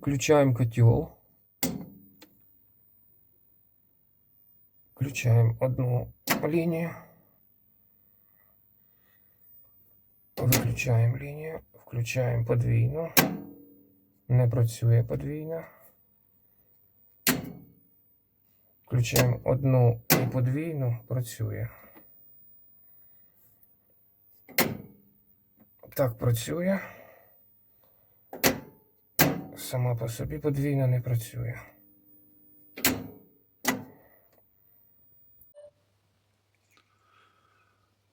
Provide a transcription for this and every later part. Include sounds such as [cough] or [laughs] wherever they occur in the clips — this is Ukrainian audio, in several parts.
Включаємо котел. Включаємо одну лінію. Виключаємо лінію. Включаємо подвійну. Не працює подвійна. Включаємо одну і подвійну. Працює. Так працює. Сама по собі подвійна не працює.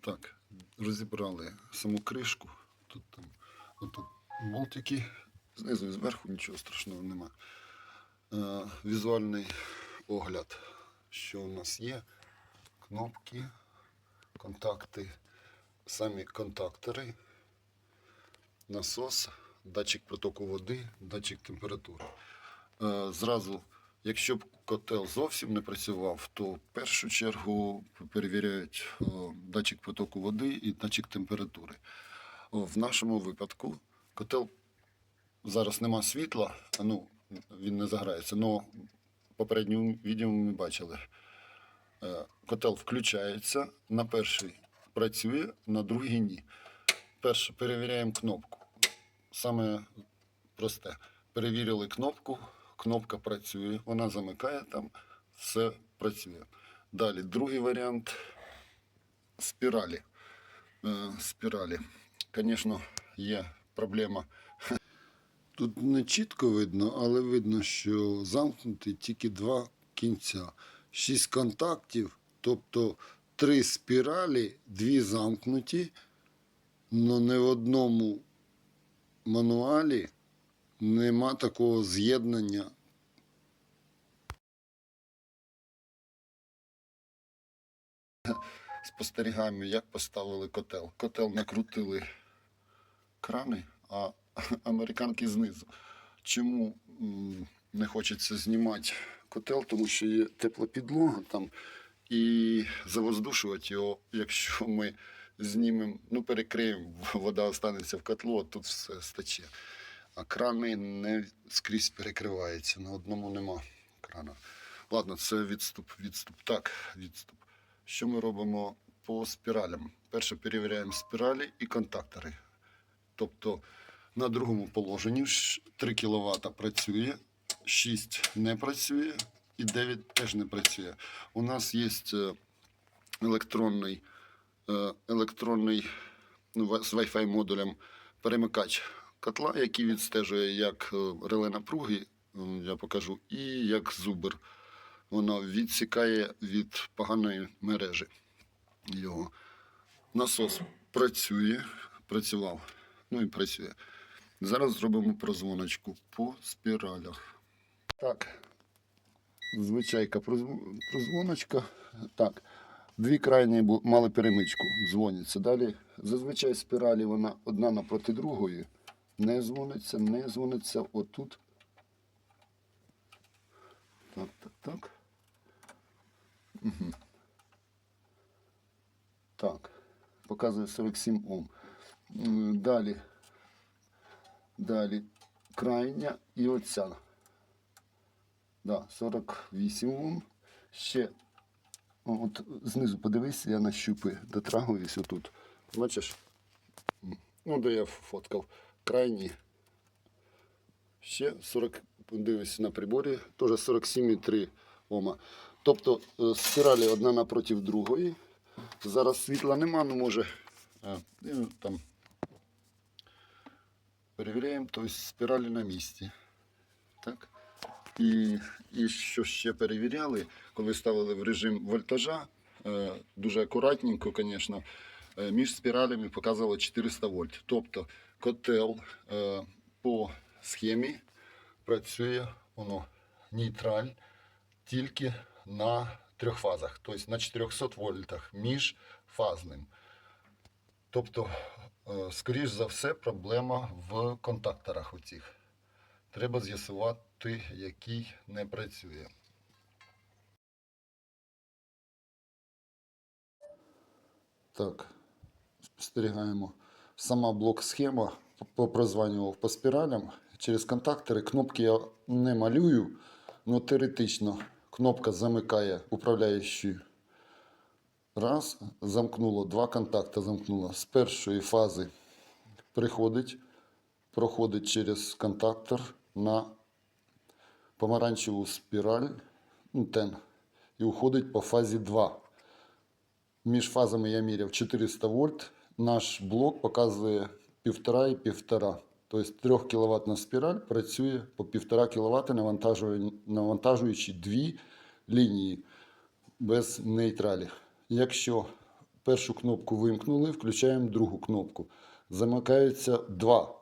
Так, розібрали саму кришку. Тут там отут болтики. Знизу і зверху нічого страшного нема. Е, візуальний огляд, що у нас є. Кнопки, контакти, самі контактори, насос, датчик протоку води, датчик температури. Е, зразу, якщо б котел зовсім не працював, то в першу чергу перевіряють е, датчик потоку води і датчик температури. В нашому випадку котел зараз нема світла, ну він не заграється. але попередньому відео ми бачили. Е, Котел включається, на перший працює, на другий ні. Перше перевіряємо кнопку. Саме просте. Перевірили кнопку, кнопка працює, вона замикає там, все працює. Далі, другий варіант спіралі. Е, спіралі. Звісно, є проблема. Тут не чітко видно, але видно, що замкнуті тільки два кінця. Шість контактів, тобто три спіралі, дві замкнуті, але не в одному мануалі нема такого з'єднання. Спостерігаємо, як поставили котел. Котел накрутили крани, а американки знизу. Чому не хочеться знімати котел? Тому що є тепла підлога там, і завоздушувати його, якщо ми знімемо, ну перекриємо, [laughs] вода останеться в котлу, а тут все стече. А крани не скрізь перекриваються, на одному нема крана. Ладно, це відступ, відступ. Так, відступ. Що ми робимо по спіралям? Перше перевіряємо спіралі і контактори. Тобто на другому положенні 3 кВт працює, 6 не працює і 9 теж не працює. У нас є е, електронний, електронний ну, з Wi-Fi модулем перемикач котла, який відстежує як е, реле напруги, я покажу, і як зубр. Воно відсікає від поганої мережі його. Насос працює, працював, ну і працює. Зараз зробимо прозвоночку по спіралях. Так, звичайка прозвоночка. Так, дві крайні мали перемичку, дзвоняться. Далі зазвичай спіралі вона одна напроти другої. Не дзвониться, не дзвониться отут. Так, так, так. Угу. Так, показує 47 Ом. Далі. Далі крайня і оця. Да, 48 Ом. Ще от знизу подивись, я нащупаю, дотрагуюсь отут. Бачиш? Ну, де я фоткав. Крайні. Ще 40, дивись на приборі, теж 47,3 Ома. Тобто е, спіралі одна напроти другої. Зараз світла нема, ну може. е, ну, там. Перевіряємо, тобто спіралі на місці. Так? І, і що ще перевіряли, коли ставили в режим вольтажа, е, дуже акуратненько, звісно, е, між спіралями показувало 400 вольт. Тобто котел е, по схемі працює воно нейтраль тільки на трьох фазах, тобто на 400 вольтах міжфазним. Тобто, скоріш за все, проблема в контакторах оцих. Треба з'ясувати, який не працює. Так, спостерігаємо. Сама блок-схема попрозванював по спіралям через контактори. Кнопки я не малюю, але теоретично кнопка замикає управляючий раз, замкнуло, два контакти замкнуло. З першої фази приходить, проходить через контактор на помаранчеву спіраль, ну, тен, і уходить по фазі 2. Між фазами я міряв 400 вольт. Наш блок показує 1,5 і 1,5. Тобто 3 кВт спіраль працює по 1,5 кВт, навантажуючи дві лінії без нейтралів. Якщо першу кнопку вимкнули, включаємо другу кнопку. Замикаються два,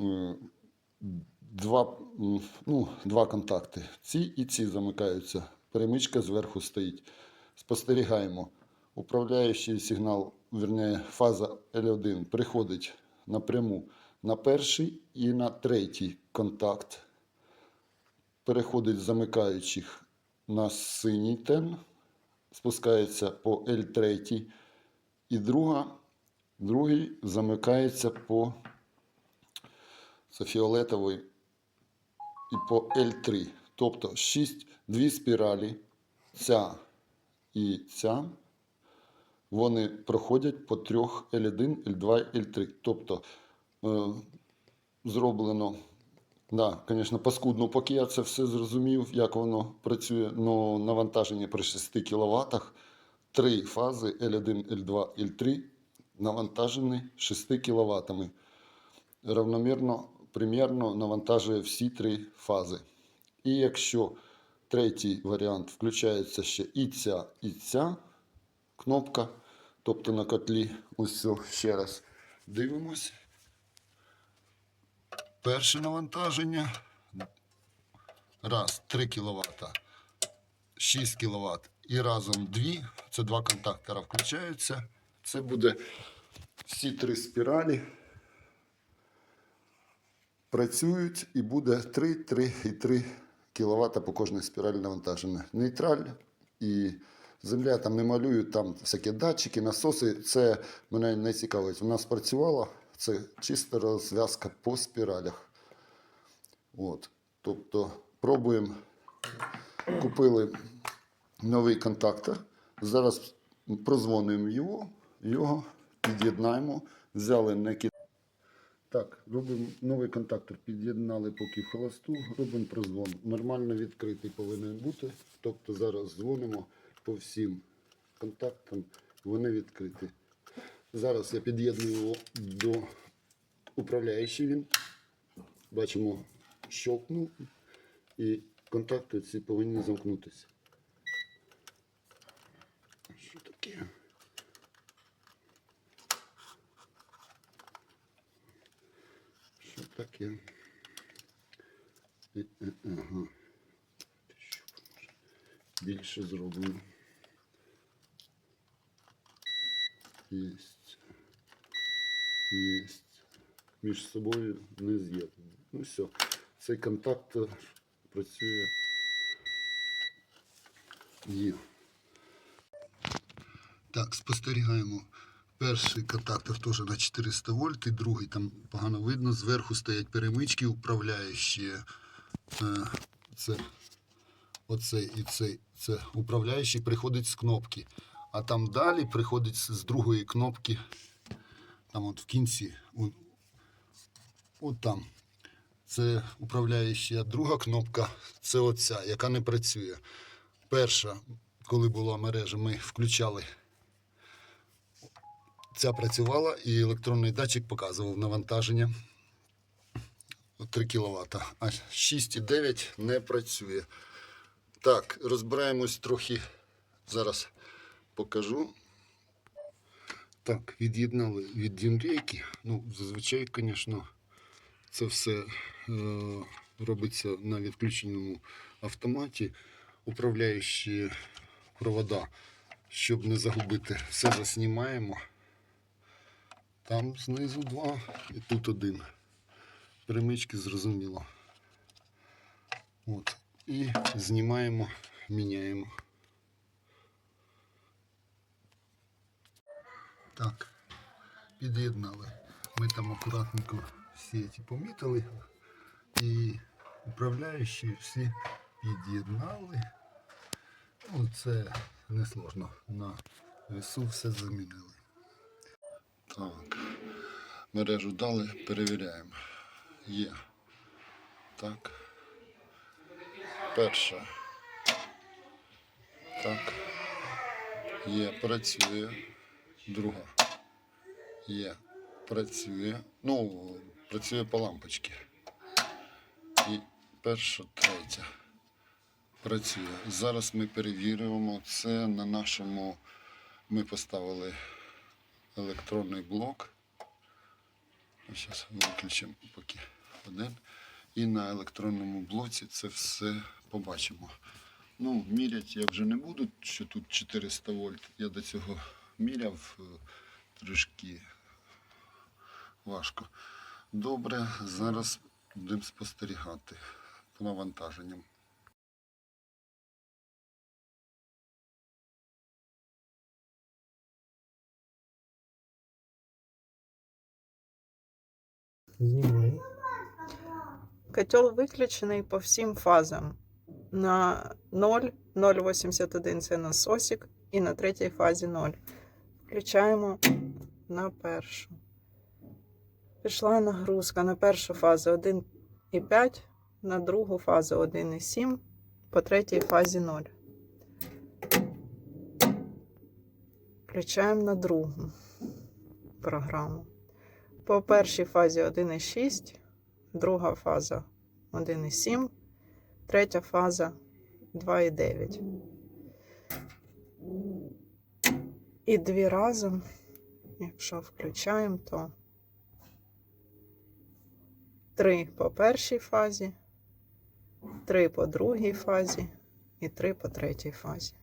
е, два, ну, два контакти. Ці і ці замикаються. Перемичка зверху стоїть. Спостерігаємо. Управляючий сигнал, верніше, фаза L1 приходить напряму на перший і на третій контакт. Переходить замикаючих на синій тен, спускається по L3, і друга, другий замикається по це фіолетовий і по L3. Тобто 6, дві спіралі, ця і ця, вони проходять по трьох L1, L2, L3. Тобто е, зроблено, да, звісно, паскудно, поки я це все зрозумів, як воно працює, але навантаження при 6 кВт, три фази L1, L2, L3 навантажені 6 кВт. Равномірно, примірно навантажує всі три фази. І якщо третій варіант включається ще і ця, і ця кнопка, тобто на котлі, ось ще раз дивимось. Перше навантаження. Раз, 3 кВт, 6 кВт і разом 2, це два контактора включаються. Це буде всі три спіралі працюють і буде 3, 3 і 3 кВт по кожній спіралі навантаження. Нейтраль і земля там не малюють, там всякі датчики, насоси. Це мене не цікавить. У нас працювало, це чиста розв'язка по спіралях. От. Тобто пробуємо. Купили новий контактор. Зараз прозвонимо його, його під'єднаємо, взяли не так, робимо новий контактор, під'єднали поки холосту, робимо прозвон. Нормально відкритий повинен бути. Тобто зараз дзвонимо по всім контактам, вони відкриті. Зараз я під'єдную його до управляючий він. Бачимо, щелкнув і контакти ці повинні замкнутися. Що таке? Таке? Ага. Більше зроблено. Єсть. Єсть. Між собою не з'єднані. Ну все. Цей контакт працює. Є. Так, спостерігаємо. Перший контактор теж на 400 вольт, і другий там погано видно. Зверху стоять перемички, управляючі. Е, Це оцей і цей. Це управляючий приходить з кнопки. А там далі приходить з другої кнопки. Там от в кінці. он- От там. Це управляюча, друга кнопка це оця, яка не працює. Перша, коли була мережа, ми включали Ця працювала і електронний датчик показував навантаження 3 кВт, а 6,9 не працює. Так, розбираємось трохи. Зараз покажу. Так, від'єднали від дімрейки. Ну, зазвичай, звісно, це все е, робиться на відключеному автоматі. Управляючі провода, щоб не загубити, все заснімаємо. Там знизу два і тут один. Перемички зрозуміло. От. І знімаємо, міняємо. Так, під'єднали. Ми там акуратненько всі ці помітили і управляючі всі під'єднали. Ну, це несложно. На весу все замінили. Так. Мережу дали, перевіряємо. Є. Так. Перша. Так. Є, працює. Друга. Є. Працює. Ну, працює по лампочці. І перша, третя. Працює. Зараз ми перевірюємо це на нашому. Ми поставили електронний блок. Зараз виключимо поки один. І на електронному блоці це все побачимо. Ну, міряти я вже не буду, що тут 400 вольт. Я до цього міряв е, трішки важко. Добре, зараз будемо спостерігати по навантаженням. Знімай. Котел виключений по всім фазам. На 0, 0,81 це насосик, і на третій фазі 0. Включаємо на першу. Пішла нагрузка на першу фазу 1,5, на другу фазу 1,7, по третій фазі 0. Включаємо на другу програму. По першій фазі 1,6 друга фаза 1,7, третя фаза 2,9. І дві разом, якщо включаємо, то 3 по першій фазі, 3 по другій фазі і 3 по третій фазі.